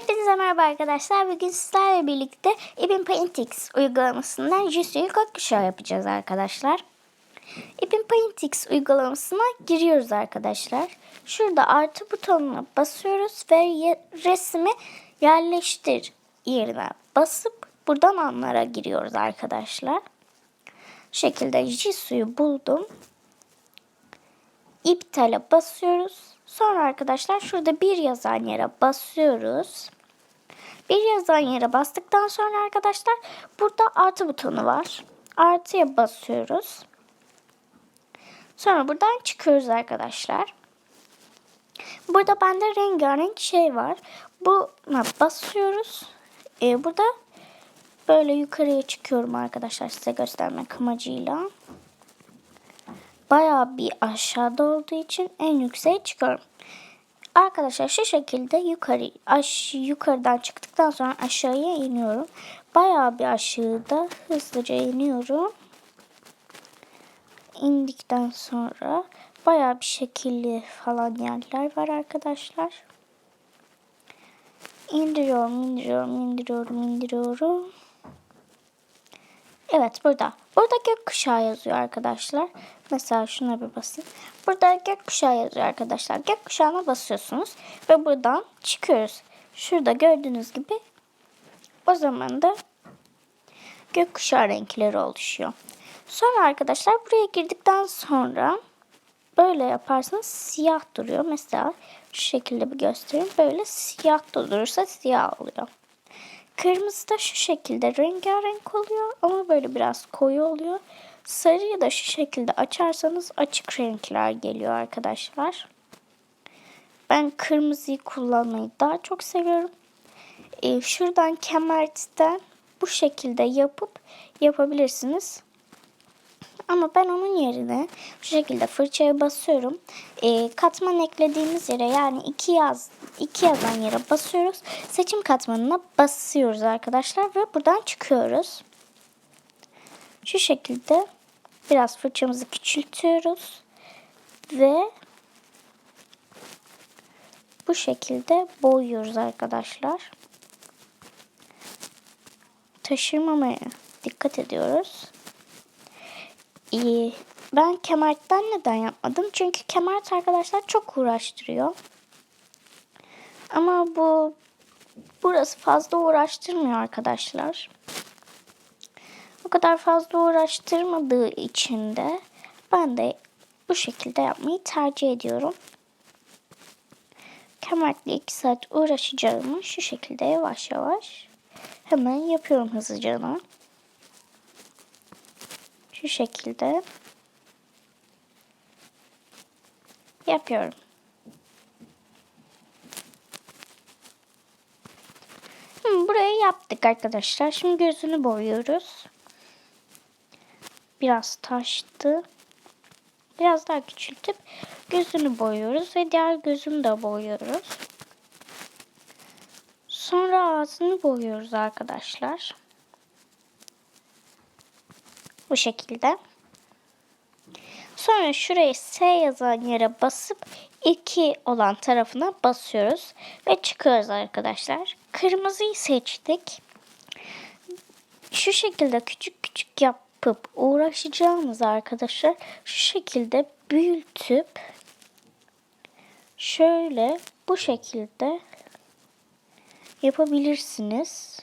Hepinize merhaba arkadaşlar. Bugün sizlerle birlikte Ipin Paintix uygulamasından Jisu'yu gökkuşağı yapacağız arkadaşlar. Ipin Paintix uygulamasına giriyoruz arkadaşlar. Şurada artı butonuna basıyoruz ve resmi yerleştir yerine basıp buradan anlara giriyoruz arkadaşlar. Bu şekilde Jisu'yu buldum. İptale basıyoruz. Sonra arkadaşlar şurada bir yazan yere basıyoruz. Bir yazan yere bastıktan sonra arkadaşlar burada artı butonu var. Artıya basıyoruz. Sonra buradan çıkıyoruz arkadaşlar. Burada bende rengarenk şey var. Buna basıyoruz. Ee, burada böyle yukarıya çıkıyorum arkadaşlar size göstermek amacıyla bayağı bir aşağıda olduğu için en yükseğe çıkıyorum. Arkadaşlar şu şekilde yukarı aş, yukarıdan çıktıktan sonra aşağıya iniyorum. Bayağı bir aşağıda hızlıca iniyorum. İndikten sonra bayağı bir şekilli falan yerler var arkadaşlar. İndiriyorum, indiriyorum, indiriyorum, indiriyorum. Evet burada. Burada gökkuşağı yazıyor arkadaşlar. Mesela şuna bir basın. Burada gökkuşağı yazıyor arkadaşlar. Gökkuşağına basıyorsunuz ve buradan çıkıyoruz. Şurada gördüğünüz gibi o zaman da gökkuşağı renkleri oluşuyor. Sonra arkadaşlar buraya girdikten sonra böyle yaparsanız siyah duruyor. Mesela şu şekilde bir göstereyim. Böyle siyah da durursa siyah oluyor. Kırmızı da şu şekilde rengarenk oluyor ama böyle biraz koyu oluyor. Sarıyı da şu şekilde açarsanız açık renkler geliyor arkadaşlar. Ben kırmızıyı kullanmayı daha çok seviyorum. Ee, şuradan kemerden bu şekilde yapıp yapabilirsiniz. Ama ben onun yerine şu şekilde fırçaya basıyorum. E, katman eklediğimiz yere yani iki yaz iki yazan yere basıyoruz. Seçim katmanına basıyoruz arkadaşlar ve buradan çıkıyoruz. Şu şekilde biraz fırçamızı küçültüyoruz ve bu şekilde boyuyoruz arkadaşlar. Taşırmamaya dikkat ediyoruz. İyi. Ben kemertten neden yapmadım? Çünkü kemert arkadaşlar çok uğraştırıyor. Ama bu burası fazla uğraştırmıyor arkadaşlar. O kadar fazla uğraştırmadığı için de ben de bu şekilde yapmayı tercih ediyorum. Kemertle 2 saat uğraşacağımı şu şekilde yavaş yavaş hemen yapıyorum hızlıca. Şu şekilde yapıyorum. Hı, burayı yaptık arkadaşlar. Şimdi gözünü boyuyoruz. Biraz taştı. Biraz daha küçültüp gözünü boyuyoruz ve diğer gözünü de boyuyoruz. Sonra ağzını boyuyoruz arkadaşlar. Bu şekilde. Sonra şuraya S yazan yere basıp 2 olan tarafına basıyoruz ve çıkıyoruz arkadaşlar. Kırmızıyı seçtik. Şu şekilde küçük küçük yapıp uğraşacağımız arkadaşlar şu şekilde büyütüp şöyle bu şekilde yapabilirsiniz.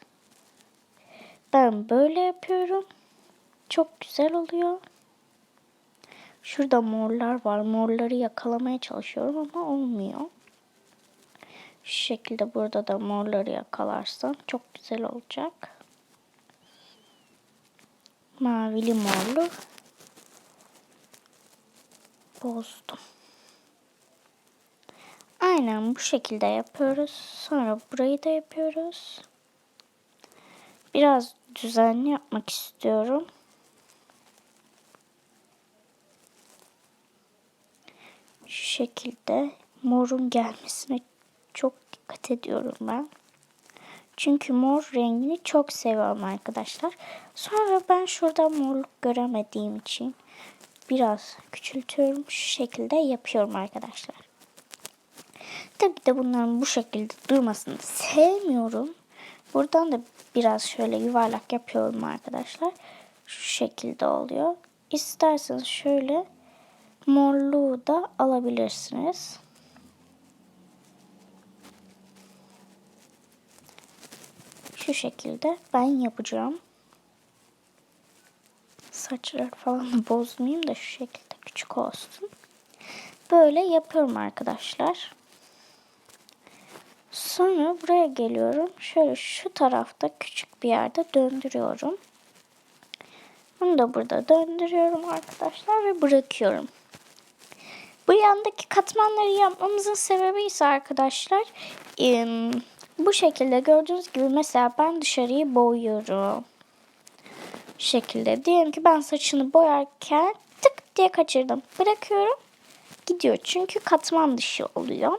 Ben böyle yapıyorum. Çok güzel oluyor. Şurada morlar var. Morları yakalamaya çalışıyorum ama olmuyor. Şu şekilde burada da morları yakalarsam çok güzel olacak. Mavili morlu bozdum. Aynen bu şekilde yapıyoruz. Sonra burayı da yapıyoruz. Biraz düzenli yapmak istiyorum. Şu şekilde morun gelmesine çok dikkat ediyorum ben. Çünkü mor rengini çok seviyorum arkadaşlar. Sonra ben şurada morluk göremediğim için biraz küçültüyorum. Şu şekilde yapıyorum arkadaşlar. Tabii de bunların bu şekilde durmasını sevmiyorum. Buradan da biraz şöyle yuvarlak yapıyorum arkadaşlar. Şu şekilde oluyor. İsterseniz şöyle morluğu da alabilirsiniz. Şu şekilde ben yapacağım. Saçlar falan bozmayayım da şu şekilde küçük olsun. Böyle yapıyorum arkadaşlar. Sonra buraya geliyorum. Şöyle şu tarafta küçük bir yerde döndürüyorum. Bunu da burada döndürüyorum arkadaşlar ve bırakıyorum. Bu yandaki katmanları yapmamızın sebebi ise arkadaşlar bu şekilde gördüğünüz gibi mesela ben dışarıyı boyuyorum. Bu şekilde diyelim ki ben saçını boyarken tık diye kaçırdım. Bırakıyorum gidiyor çünkü katman dışı oluyor.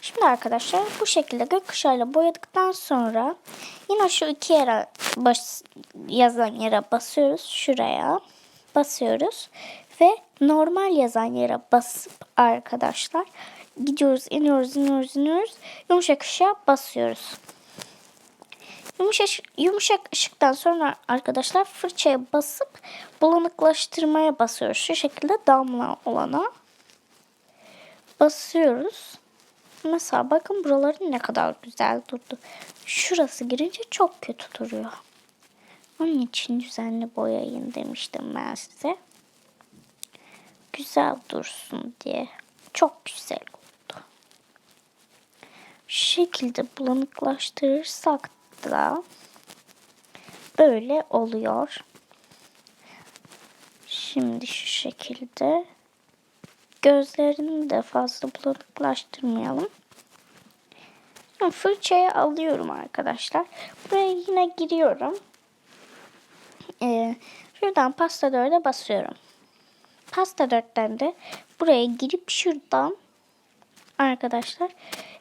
Şimdi arkadaşlar bu şekilde gökkuşağıyla boyadıktan sonra yine şu iki yere bas, yazan yere basıyoruz. Şuraya basıyoruz. Ve normal yazan yere basıp arkadaşlar gidiyoruz, iniyoruz, iniyoruz, iniyoruz. Yumuşak ışığa basıyoruz. Yumuşak, yumuşak ışıktan sonra arkadaşlar fırçaya basıp bulanıklaştırmaya basıyoruz. Şu şekilde damla olana basıyoruz. Mesela bakın buraları ne kadar güzel durdu. Şurası girince çok kötü duruyor. Onun için düzenli boyayın demiştim ben size. Güzel dursun diye. Çok güzel. Şu şekilde bulanıklaştırırsak da böyle oluyor. Şimdi şu şekilde gözlerini de fazla bulanıklaştırmayalım. Fırçayı alıyorum arkadaşlar. Buraya yine giriyorum. Ee, şuradan pasta 4'e basıyorum. Pasta 4'ten de buraya girip şuradan arkadaşlar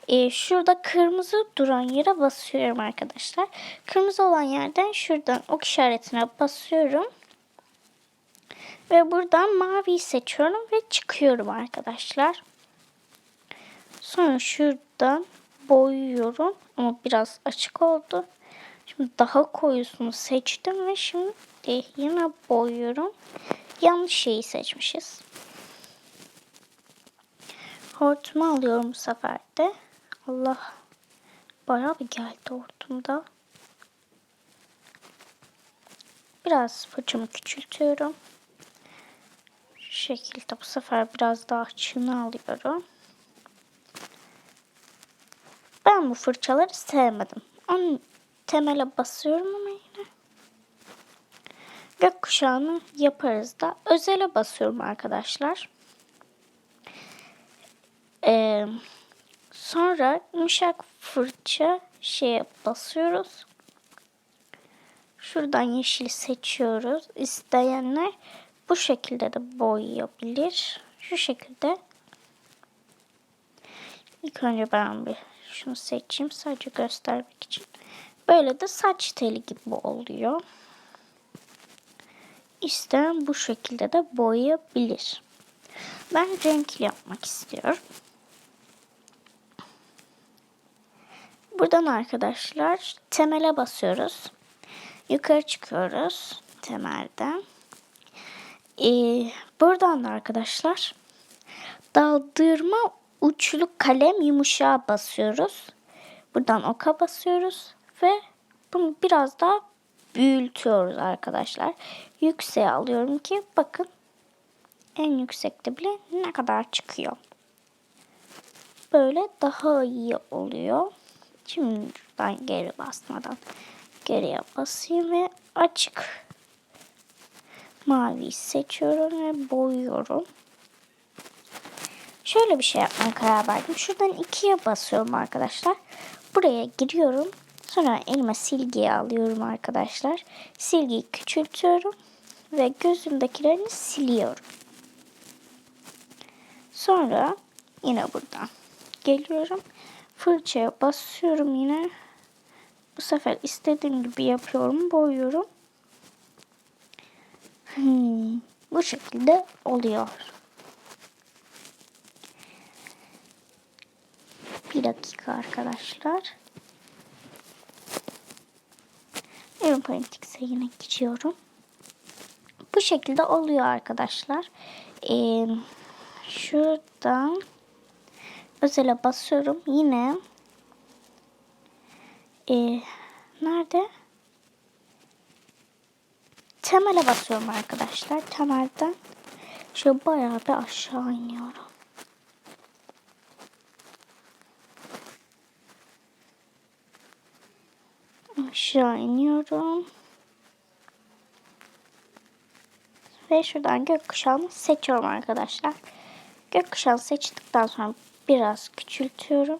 e, şurada kırmızı duran yere basıyorum arkadaşlar. Kırmızı olan yerden şuradan ok işaretine basıyorum. Ve buradan maviyi seçiyorum ve çıkıyorum arkadaşlar. Sonra şuradan boyuyorum ama biraz açık oldu. Şimdi daha koyusunu seçtim ve şimdi yine boyuyorum. Yanlış şeyi seçmişiz. Hortumu alıyorum bu sefer de. Allah bayağı bir geldi hortumda. Biraz fırçamı küçültüyorum. Şu şekilde bu sefer biraz daha açığını alıyorum. Ben bu fırçaları sevmedim. Onun temele basıyorum ama yine gökkuşağını yaparız da özele basıyorum arkadaşlar. Ee, sonra yumuşak fırça şeye basıyoruz. Şuradan yeşil seçiyoruz. İsteyenler bu şekilde de boyayabilir. Şu şekilde. İlk önce ben bir şunu seçeyim sadece göstermek için. Böyle de saç teli gibi oluyor. İsteyen bu şekilde de boyayabilir. Ben renkli yapmak istiyorum. Buradan arkadaşlar temele basıyoruz. Yukarı çıkıyoruz temelden. Ee, buradan da arkadaşlar daldırma uçlu kalem yumuşağa basıyoruz. Buradan oka basıyoruz ve bunu biraz daha büyütüyoruz arkadaşlar. Yükseğe alıyorum ki bakın en yüksekte bile ne kadar çıkıyor. Böyle daha iyi oluyor. Şimdi şuradan geri basmadan geriye basayım ve açık mavi seçiyorum ve boyuyorum. Şöyle bir şey yapmaya karar verdim. Şuradan ikiye basıyorum arkadaşlar. Buraya giriyorum. Sonra elime silgiyi alıyorum arkadaşlar. Silgiyi küçültüyorum ve gözümdekilerini siliyorum. Sonra yine buradan geliyorum. Fırçaya basıyorum yine. Bu sefer istediğim gibi yapıyorum. Boyuyorum. Hmm, bu şekilde oluyor. Bir dakika arkadaşlar. Ürün politikse yine geçiyorum. Bu şekilde oluyor arkadaşlar. Ee, şuradan özele basıyorum. Yine ee, nerede? Temele basıyorum arkadaşlar. Temelden şöyle bayağı bir aşağı iniyorum. Aşağı iniyorum. Ve şuradan gökkuşağını seçiyorum arkadaşlar. Gökkuşağını seçtikten sonra biraz küçültüyorum.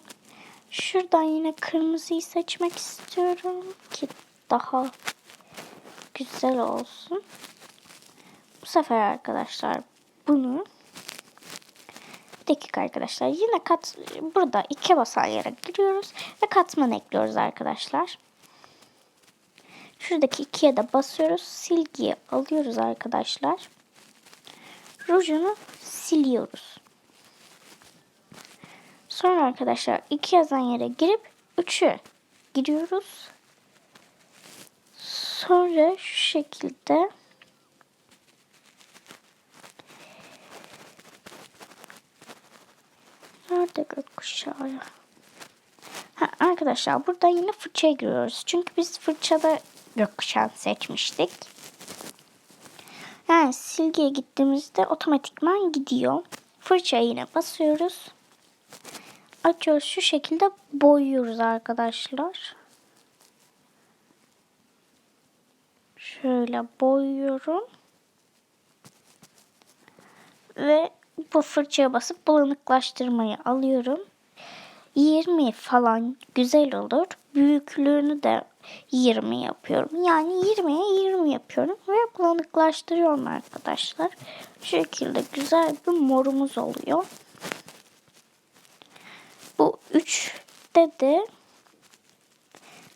Şuradan yine kırmızıyı seçmek istiyorum ki daha güzel olsun. Bu sefer arkadaşlar bunu bir dakika arkadaşlar yine kat burada iki basan yere giriyoruz ve katman ekliyoruz arkadaşlar. Şuradaki ikiye de basıyoruz. Silgiyi alıyoruz arkadaşlar. Rujunu siliyoruz. Sonra arkadaşlar iki yazan yere girip üçü giriyoruz. Sonra şu şekilde Nerede gökkuşağı? Ha, arkadaşlar burada yine fırçaya giriyoruz. Çünkü biz fırçada gökkuşağı seçmiştik. Yani silgiye gittiğimizde otomatikman gidiyor. Fırçaya yine basıyoruz. Açıyoruz şu şekilde boyuyoruz arkadaşlar. Şöyle boyuyorum. Ve bu fırçaya basıp bulanıklaştırmayı alıyorum. 20 falan güzel olur. Büyüklüğünü de 20 yapıyorum. Yani 20'ye 20 yapıyorum ve bulanıklaştırıyorum arkadaşlar. Şu şekilde güzel bir morumuz oluyor. Bu 3'te de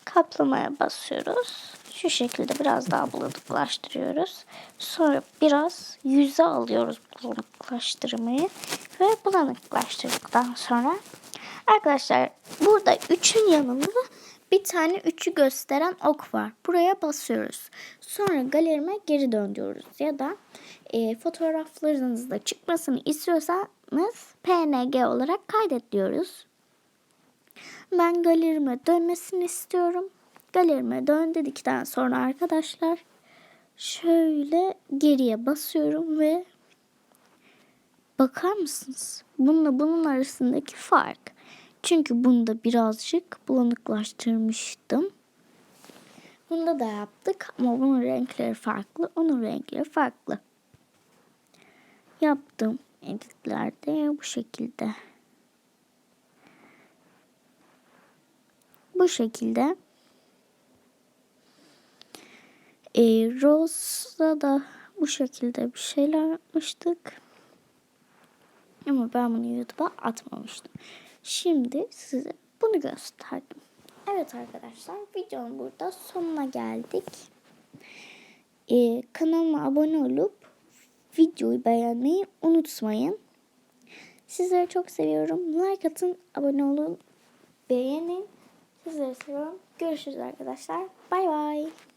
kaplamaya basıyoruz. Şu şekilde biraz daha bulanıklaştırıyoruz. Sonra biraz yüze alıyoruz bulanıklaştırmayı. Ve bulanıklaştırdıktan sonra arkadaşlar burada üçün yanında bir tane üçü gösteren ok var. Buraya basıyoruz. Sonra galerime geri dön diyoruz. Ya da e, fotoğraflarınızda çıkmasını istiyorsanız PNG olarak kaydet diyoruz. Ben galerime dönmesini istiyorum. Galerime dön dedikten sonra arkadaşlar şöyle geriye basıyorum ve bakar mısınız? Bununla bunun arasındaki fark. Çünkü bunda birazcık bulanıklaştırmıştım. Bunda da yaptık ama bunun renkleri farklı, onun renkleri farklı. Yaptım editlerde bu şekilde. Bu şekilde. E, Rose'da da bu şekilde bir şeyler yapmıştık. Ama ben bunu YouTube'a atmamıştım. Şimdi size bunu gösterdim. Evet arkadaşlar videonun burada sonuna geldik. Ee, kanalıma abone olup videoyu beğenmeyi unutmayın. Sizleri çok seviyorum. Like atın, abone olun, beğenin. Sizleri seviyorum. Görüşürüz arkadaşlar. Bay bay.